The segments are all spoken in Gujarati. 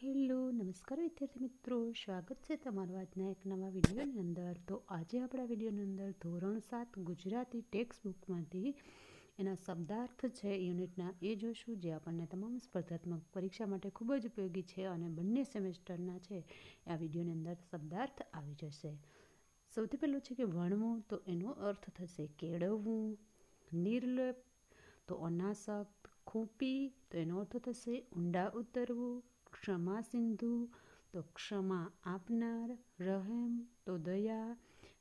હેલો, નમસ્કાર વિદ્યાર્થી મિત્રો. સ્વાગત છે તમારું આજના એક નવા વિડીયોની અંદર. તો આજે આપણા વિડીયોની અંદર ધોરણ સાત ગુજરાતી ટેક્સ્ટ બુકમાંથી એના શબ્દાર્થ છે, યુનિટના. એ જોશું જે આપણને તમામ સ્પર્ધાત્મક પરીક્ષા માટે ખૂબ જ ઉપયોગી છે અને બંને સેમેસ્ટરના છે. આ વિડીયોની અંદર શબ્દાર્થ આવી જશે. સૌથી પહેલું છે કે વણવું, તો એનો અર્થ થશે કેળવવું, નિર્લેપ, તો અનાસક્ત ખૂંપી, તો એનો અર્થ થશે ઊંડા ઉતરવું ક્ષમા સિંધુ, તો ક્ષમા આપનાર, રહેમ તો દયા,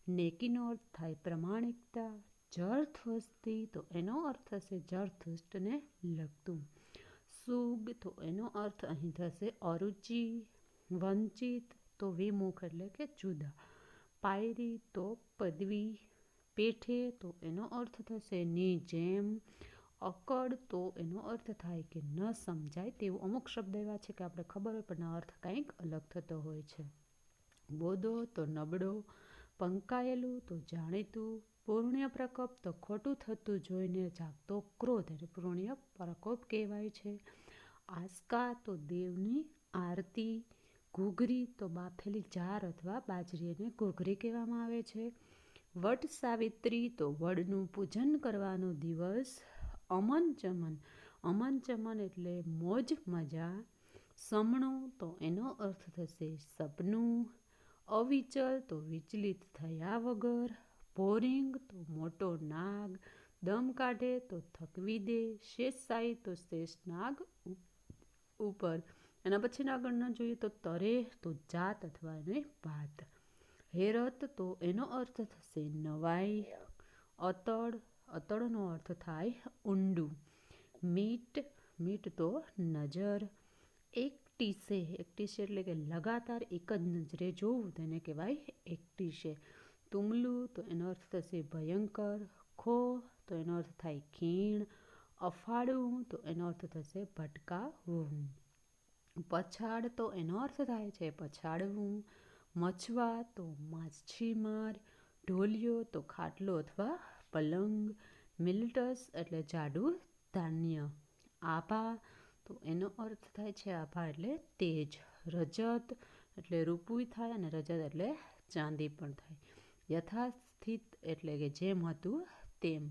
નેકીનો અર્થ થાય પ્રમાણિકતા, જર્થ વસ્તી, તો એનો અર્થ થશે જર્થુષ્ટને લગતું. સુગ, તો એનો અર્થ અહીં થશે અરુચિ, વંચિત, તો વિમુખ એટલે કે જુદા. પાયરી, તો પદવી, પેઠે, તો એનો અર્થ થશે ની જેમ અકડ તો એનો અર્થ થાય કે ન સમજાય તેવો અમુક શબ્દ એવા છે કે આપણે ખબર હોય, પણ અર્થ કંઈક અલગ થતો હોય છે. બોધો તો નબળો, પંકાયેલું તો જાણીતું, પૂર્ણ્ય પ્રકોપ તો ખોટું થતું જોઈને જાગતો ક્રોધ એટલે પૂર્ણ્ય પ્રકોપ કહેવાય છે. આસકા તો દેવની આરતી, ઘૂઘરી તો બાફેલી જાર અથવા બાજરી એને ઘૂઘરી કહેવામાં આવે છે. વટ સાવિત્રી તો વડનું પૂજન કરવાનો દિવસ અમન ચમન. અમન ચમન એટલે મોજ, મજા. સમણું તો એનો અર્થ થશે સપનું. અવિચલ તો વિચલિત થયા વગર. બોરિંગ તો મોટો નાગ. દમ કાઢે તો થકવી દે શેષશાહી તો શેષ નાગ ઉપર. એના પછીના આગળના જોઈએ તો તરે તો જાત અથવા એને ભાત હેરત તો એનો અર્થ થશે નવાઈ. અતડ અતડનો અર્થ થાય ઊંડું. મીટ મીટ તો નજર. એકટીસે ટીસે એક એટલે કે લગાતાર એક જ નજરે જોવું, તેને કહેવાય એક ટીસે તુમલું તો એનો અર્થ થશે ભયંકર. ખો તો એનો અર્થ થાય ખીણ. અફાળવું તો એનો અર્થ થશે ભટકાવવું પછાડ તો એનો અર્થ થાય છે પછાડવું. મછવા તો માછીમાર. ઢોલિયો તો ખાટલો અથવા પલંગ, મિલ્ટસ એટલે જાડું, ધાન્ય, આભા. તો એનો અર્થ થાય છે આભા એટલે તેજ, રજત એટલે રૂપુય થાય અને રજત એટલે ચાંદી પણ થાય. યથાસ્થિત એટલે કે જેમ હતું તેમ.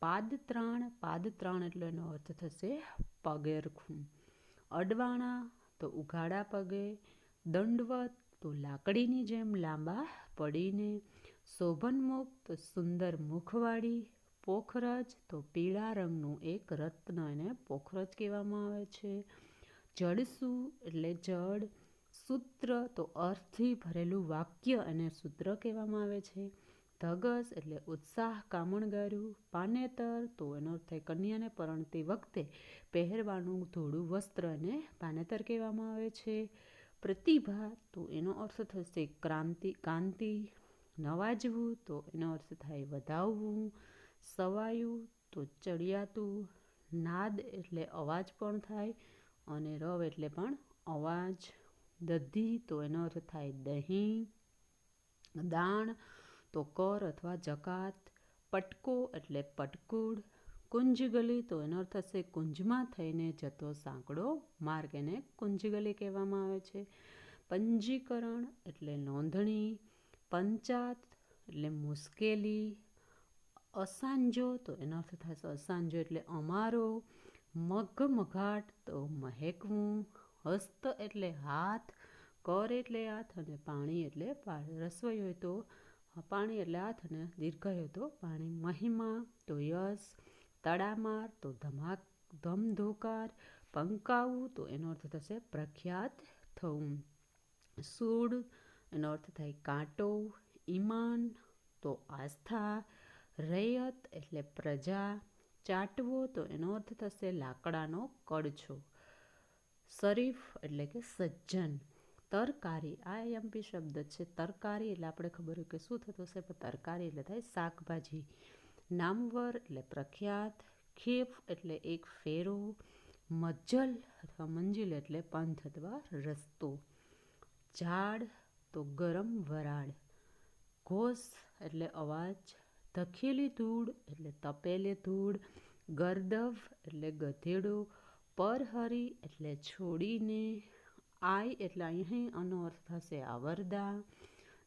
પાદત્રાણ પાદત્રાણ એટલે એનો અર્થ થશે પગેરખું અડવાણા તો ઉઘાડા પગે, દંડવત તો લાકડીની જેમ લાંબા પડીને શોભનમુખ તો સુંદર મુખવાળી પોખરજ, તો પીળા રંગનું એક રત્ન એને પોખરજ કહેવામાં આવે છે. જડસુ એટલે જડ, સૂત્ર, તો અર્થથી ભરેલું વાક્ય અને સૂત્ર કહેવામાં આવે છે. ધગસ એટલે ઉત્સાહ કામણગાર્યું પાનેતર, તો એનો અર્થ કન્યાને પરણતી વખતે પહેરવાનું ધોળું વસ્ત્ર એને પાનેતર કહેવામાં આવે છે. પ્રતિભા, તો એનો અર્થ થશે ક્રાંતિ, કાંતિ નવાજવું તો એનો અર્થ થાય વધાવવું, સવાયું તો ચડિયાતું, નાદ એટલે અવાજ પણ થાય અને રવ એટલે પણ અવાજ. દધી તો એનો અર્થ થાય દહીં, દાણ તો કર અથવા જકાત, પટકો એટલે પટકુડ, કુંજગલી તો એનો અર્થ થશે કુંજમાં થઈને જતો સાંકડો, માર્ગ એને કુંજગલી કહેવામાં આવે છે. પંજીકરણ એટલે નોંધણી પંચાત, એટલે મુશ્કેલી, અસાંજો, તો એનો અર્થ થશે અસાંજો એટલે અમારો મઘમઘાટ તો મહેકવું, હસ્ત એટલે હાથ, કર એટલે હાથ અને પાણી એટલે રસોઈ હોય તો પાણી એટલે હાથ અને દીર્ઘ હોય તો પાણી, મહિમા તો યશ, તડામાર તો ધમાક, ધમધોકાર, પંકાવું તો એનો અર્થ થશે પ્રખ્યાત થવું. સૂડ એનો અર્થ થાય કાંટો, ઈમાન, તો આસ્થા, રૈયત એટલે પ્રજા, ચાટવો, તો એનો અર્થ થશે લાકડાનો કડછો. શરીફ એટલે કે સજ્જન. તરકારી, આ એમપી શબ્દ છે. તરકારી એટલે આપણે ખબર હોય કે શું થતું હશે? પણ તરકારી એટલે થાય શાકભાજી. નામવર એટલે પ્રખ્યાત. ખેફ એટલે એક ફેરો. મજ્જલ અથવા મંજિલ એટલે પંથ અથવા રસ્તો. ઝાડ તો ગરમ વરાળ ઘોષ એટલે અવાજ ધખેલી ધૂળ એટલે તપેલી ધૂળ, ગરદવ એટલે ગધેડું, પરહરી એટલે છોડીને, આઈ એટલે અહીં આનો અર્થ થશે આવરદા,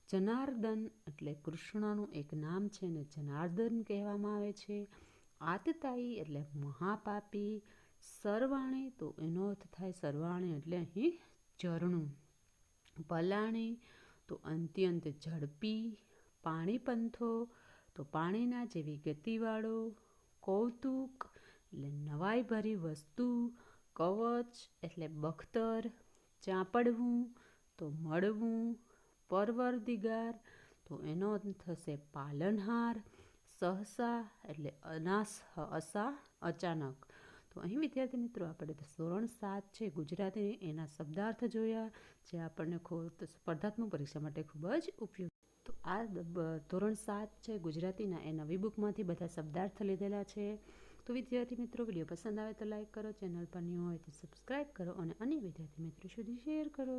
જનાર્દન એટલે કૃષ્ણનું એક નામ છે ને જનાર્દન કહેવામાં આવે છે, આતતાઈ એટલે મહાપાપી, સરવાણી તો એનો અર્થ થાય સરવાણી એટલે અહીં ઝરણું પલાણી તો અત્યંત ઝડપી પાણીપંથો તો પાણીના જેવી ગતિવાળો, કૌતુક, એટલે નવાઈભરી વસ્તુ, કવચ, એટલે બખ્તર, ચાંપડવું, તો મળવું, પરવરદિગાર, તો એનો થશે પાલનહાર, સહસા, એટલે અનાસ અસા અચાનક. તો અહીં વિદ્યાર્થી મિત્રો આપણે ધોરણ સાત છે ગુજરાતીને એના શબ્દાર્થ જોયા, જે આપણને સ્પર્ધાત્મક પરીક્ષા માટે ખૂબ જ ઉપયોગી. તો આ ધોરણ સાત છે, ગુજરાતીના એ નવી બુકમાંથી બધા શબ્દાર્થ લીધેલા છે. તો વિદ્યાર્થી મિત્રો, વીડિયો પસંદ આવે તો લાઈક કરો, ચેનલ પર ન્યૂ હોય તો સબસ્ક્રાઈબ કરો અને અન્ય વિદ્યાર્થી મિત્રો સુધી શેર કરો.